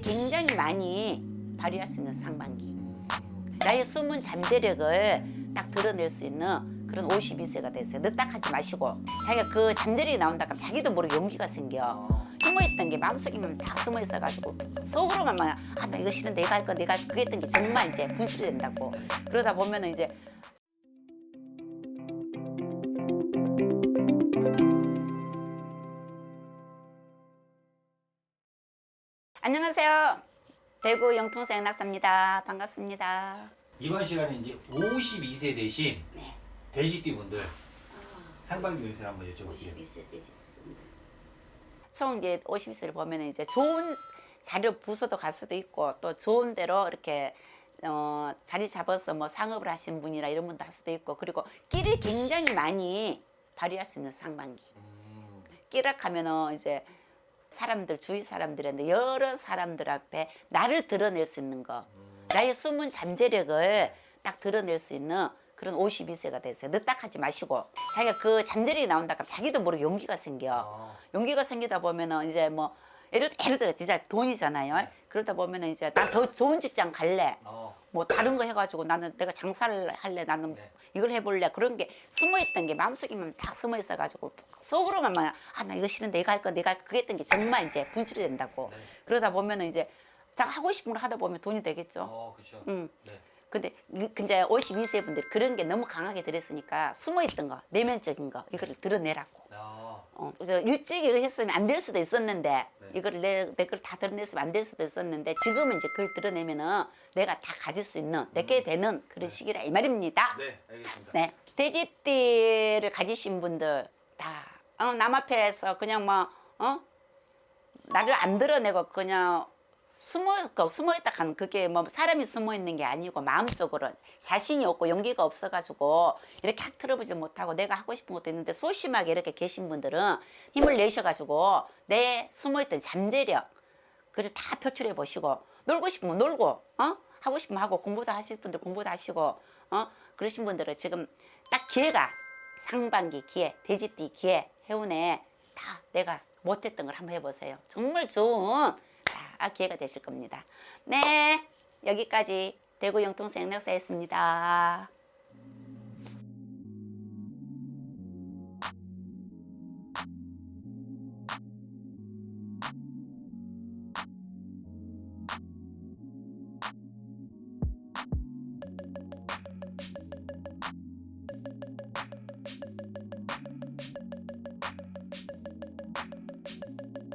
끼를 굉장히 많이 발휘할 수 있는 상반기. 나의 숨은 잠재력을 딱 드러낼 수 있는 그런 52세가 됐어요. 늦딱 하지 마시고 자기가 그 잠재력이 나온다 그러면 자기도 모르게 용기가 생겨. 숨어있던 게 마음속에만 다 숨어 있어가지고 속으로만 막 아나 이거 싫은데 이거 할 거 내가 했던 게 정말 이제 분출이 된다고. 그러다 보면은 이제 안녕하세요. 대구 영통생 낙사입니다. 반갑습니다. 이번 시간에 이제 52세 대신 네. 돼지띠 분들 상반기 운세를 한번 여쭤볼게요. 52세 되신 총 이제 52세를 보면 이제 좋은 자료 부서도 갈 수도 있고 또 좋은 데로 이렇게 어, 자리 잡아서 뭐 상업을 하신 분이라 이런 분도 할 수도 있고 그리고 끼를 굉장히 많이 발휘할 수 있는 상반기. 음, 끼락하면은 이제 사람들 주위 사람들한테 여러 사람들 앞에 나를 드러낼 수 있는 거 나의 숨은 잠재력을 딱 드러낼 수 있는 그런 52세가 됐어요. 늦딱 하지 마시고 자기가 그 잠재력이 나온다 그러면 자기도 모르게 용기가 생겨. 아, 용기가 생기다 보면은 이제 뭐 예를 예를 들어 진짜 돈이잖아요. 그러다 보면 은 이제 나 더 좋은 직장 갈래. 어, 뭐 다른 거 해가지고 나는 내가 장사를 할래 나는 네. 이걸 해볼래 그런 게 숨어있던 게 마음속에만 딱 숨어 있어가지고 속으로만 막아나 이거 싫은데 이거 할 거 내가 할 거. 그게 했던 게 정말 이제 분출이 된다고 네. 그러다 보면 은 이제 딱 하고 싶은 걸 하다 보면 돈이 되겠죠 어, 그렇죠. 음. 네. 근데 이- 근데 52세 분들이 그런 게 너무 강하게 들었으니까 숨어있던 거 내면적인 거 이거를 드러내라고 아, 어, 그래서 일찍을 했으면 안 될 수도 있었는데 네. 이거를 내, 내 걸 다 드러냈으면 안 될 수도 있었는데 지금은 이제 그걸 드러내면은 내가 다 가질 수 있는 내게 되는 그런 시기라 이 말입니다. 음. 네, 알겠습니다. 네. 돼지띠를 가지신 분들 다, 어, 남 앞에서 그냥 뭐, 어? 나를 안 드러내고 그냥 숨어, 그 숨어 있다 간 그게 뭐 사람이 숨어 있는 게 아니고 마음속으로 자신이 없고 용기가 없어가지고 이렇게 확 틀어보지 못하고 내가 하고 싶은 것도 있는데 소심하게 이렇게 계신 분들은 힘을 내셔가지고 내 숨어 있던 잠재력 그를 다 표출해 보시고 놀고 싶으면 놀고 어? 하고 싶으면 하고 공부도 하실 분들 공부도 하시고 어? 그러신 분들은 지금 딱 기회가 상반기 기회 돼지띠 기회 해운에 다 내가 못했던 걸 한번 해보세요. 정말 좋은 다 기회가 되실 겁니다 네 여기까지 대구 영통생 낙사였습니다.